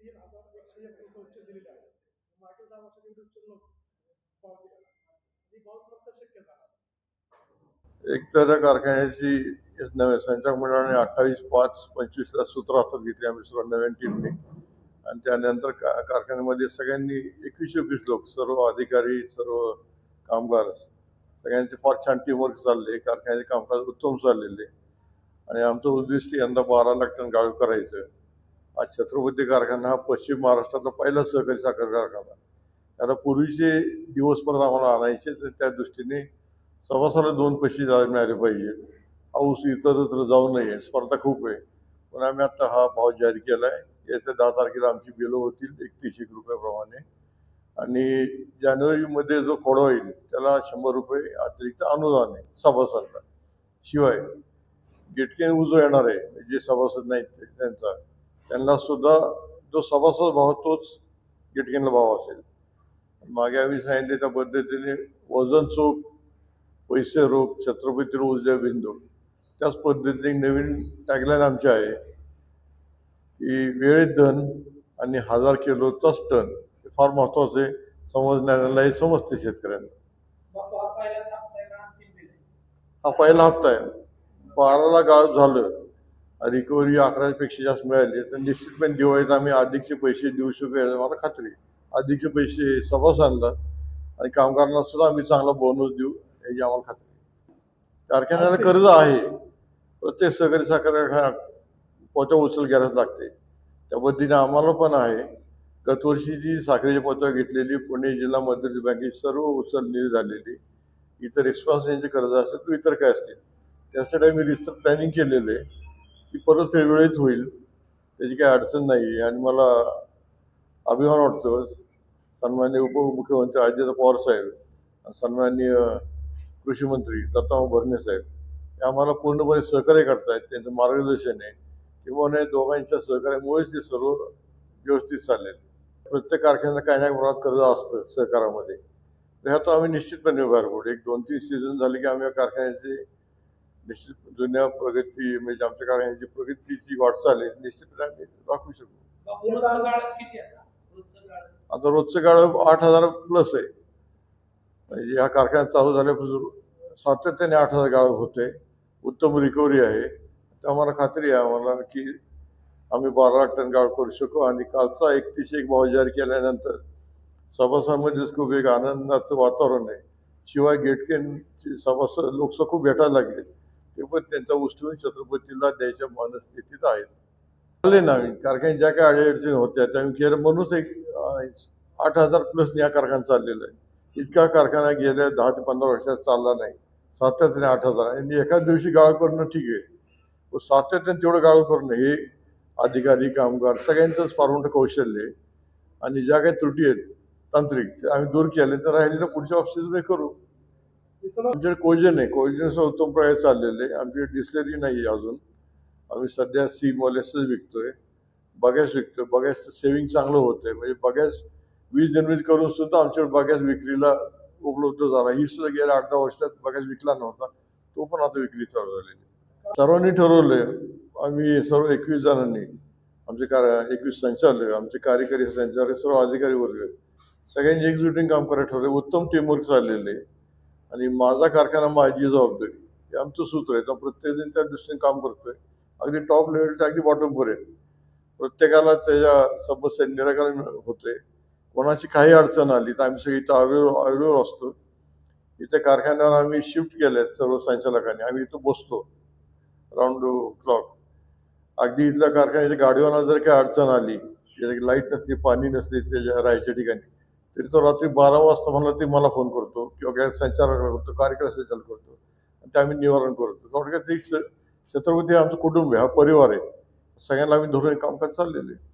तीन हजार एकशे एक रुपये उच्च दिलेले आहे मागील दहा वर्षात एवढे उच्च नव्हते भाव दिलेला आणि भाव फक्त शक्य झाला एक तर कारखान्याची नव्या संचालक मंडळाने अठ्ठावीस पाच पंचवीसला सूत्र हातात घेतली आम्ही सर्व नव्यान टीमने. आणि त्यानंतर का कारखान्यामध्ये सगळ्यांनी एकवीस एकवीस लोक सर्व अधिकारी सर्व कामगार सगळ्यांचे फार छान टीमवर्क चालले. कारखान्याचे कामकाज उत्तम चाललेले. आणि आमचं उद्दिष्ट यंदा बारा लाख टन गाळू करायचं. आज छत्रपती कारखाना हा पश्चिम महाराष्ट्रातला पहिला सहकारी साखर कारखाना. आता पूर्वीचे दिवस परत आम्हाला आणायचे तर त्या दृष्टीने सभासाला दोन पैसे जा- मिळाले पाहिजे. हाऊस इतरत्र जाऊ नये स्पर्धा खूप आहे. पण आम्ही आता हा भाव जाहीर केला आहे येत्या दहा तारखेला आमची बिलं होतील एकतीस एक रुपयाप्रमाणे. आणि जानेवारीमध्ये जो खोडा होईल त्याला शंभर रुपये अतिरिक्त अनुदान आहे सभासदांना. शिवाय गेटकेन उजो येणार आहे जे सभासद नाहीत ते त्यांचा. त्यांना सुद्धा जो सभासद भाव तोच गेटकेनला भाव असेल. मागे आम्ही सांगितले त्या पद्धतीने वजन चोख पैसे रोग छत्रपती रोज बिंदू त्याच पद्धतीने नवीन टॅगलाईन आमची आहे की वेळेत धन आणि हजार किलोचाच टन हे फार महत्वाचं हे समजते शेतकऱ्यांना. हा? हा पहिला हप्ता आहे. बाराला गाळप झालं. रिकव्हरी अकरापेक्षा जास्त मिळाली. तर निश्चितपणे दिवाळीत आम्ही अधिकचे पैसे देऊ शकू याची मला खात्री. अधिकचे पैसे सभासदांना आणि कामगारांना सुद्धा आम्ही चांगला बोनस देऊ याची आम्हाला खात्री. कारखान्याला कर्ज आहे. प्रत्येक सहकारी साखर कारखाना पोत्या उचल घ्यायलाच लागते. त्या पद्धतीने आम्हाला पण आहे. गतवर्षी जी साखरेची पोत्या घेतलेली पुणे जिल्हा मध्यवर्ती बँकेची सर्व उचलणी झालेली. इतर एक्सपान्शनचे कर्ज असेल किंवा इतर काय असतील. त्यासाठी आम्ही रिसर्च प्लॅनिंग केलेलं आहे. ती परत वेळेच होईल. त्याची काही अडचण नाही आहे आणि मला अभिमान वाटतो सन्मान्य उपमुख्यमंत्री अजित पवार साहेब आणि सन्मान्य कृषी मंत्री दत्ताभाऊ भरणे साहेब हे आम्हाला पूर्णपणे सहकार्य करतायत. त्यांचं मार्गदर्शन आहे. किंवा नाही दोघांच्या सहकार्यामुळेच ते सर्व व्यवस्थित चाललेलं प्रत्येक कारखान्याला काही ना प्रमाणात कर्ज असतं सहकारामध्ये. तर आम्ही निश्चितपणे उभार पडू. एक दोन तीन सीझन झाले की आम्ही या कारखान्याचे निश्चित जुन्या प्रगती म्हणजे आमच्या कारखान्याची प्रगतीची वाटचाल आहे निश्चितपणे आम्ही राखू शकू. आता? रोजचं गाळ आठ हजार प्लस आहे. म्हणजे ह्या कारखान्यात चालू झाल्यापासून सातत्याने आठ हजार गाळप होते उत्तम रिकव्हरी आहे. तर आम्हाला खात्री आहे आम्हाला की आम्ही बारा टन गाळ करू शकू. आणि कालचा एकतीस एक भाव जारी केल्यानंतर सभासदांमध्येच खूप एक आनंदाचं वातावरण आहे. शिवाय गेटकेनची सभासद लोकसभा खूप भेटायला लागले ते पण त्यांचा उचलून छत्रपतीला द्यायच्या मनस्थितीत आहेत. आले ना आम्ही कारखान्यात ज्या काही अडीअडचणी होत्या त्या केलं म्हणूनच एक आठ हजार प्लस या कारखाना चाललेला आहे इतका कारखाना गेल्या दहा ते पंधरा वर्षात चालला नाही. सातत्याने आठ हजार. आणि एकाच दिवशी गाळ करणं ठीक आहे. सातत्याने तेवढं गाळ करणं हे अधिकारी कामगार सगळ्यांचंच पारवंट कौशल्य आहे. आणि ज्या काही त्रुटी आहेत तांत्रिक ते आम्ही दूर केले तर राहिलेलं पुढच्या ऑफिसमध्ये करू. आमच्याकडे कोजन आहे. कोजनचं उत्तम प्रयोग चाललेले आमची आमच्याकडे डिस्लरी नाही आहे अजून. आम्ही सध्या सी मॉलेसच विकतोय. बगॅस विकतोय. बगॅसचं सेव्हिंग चांगलं होतंय. म्हणजे बगॅस वीज निर्मिती करून सुद्धा आमच्याकडे बगॅस विक्रीला उपलब्ध झाला. ही सुद्धा गेल्या आठ दहा वर्षात बगॅस विकला नव्हता. तो पण आता विक्री चालू झालेली सर्वांनी ठरवलंय आम्ही सर्व एकवीस जणांनी आमचे कार एकवीस संचालक आमचे कार्यकारी संचालक सर्व अधिकारी वर्ग सगळ्यांनी एकजुटीने काम करायला ठरवले उत्तम टीमवर्क चाललेले आहे. आणि माझा कारखाना माझी जबाबदारी. हे आमचं सूत्र आहे. तर प्रत्येकजण त्या दृष्टीने काम करतोय. अगदी टॉप लेवल ते अगदी बॉटमपर्यंत प्रत्येकाला त्याच्या समस्या निराकरण होते कोणाची काही अडचण आली तर आम्ही सगळी इथं अवेलेबल अवेलेबल असतो. इथे कारखान्यावर आम्ही शिफ्ट केले सर्व संचालकांनी. आम्ही इथं बसतो. राऊंड क्लॉक अगदी इथल्या कारखान्याच्या गाडीवाला जर काही अडचण आली लाइट नसते पाणी नसते त्याच्या राहायच्या ठिकाणी तरी तो रात्री बारा वाजता म्हणला ते मला फोन करतो. किंवा काय संचालकाला करतो कार्यक्रम संचालक करतो. आणि ते आम्ही निवारण करतो. थोडक्यात एक स- छत्रपती आमचं कुटुंब आहे हा परिवार आहे. सगळ्यांना आम्ही धरून कामकाज चाललेलं आहे.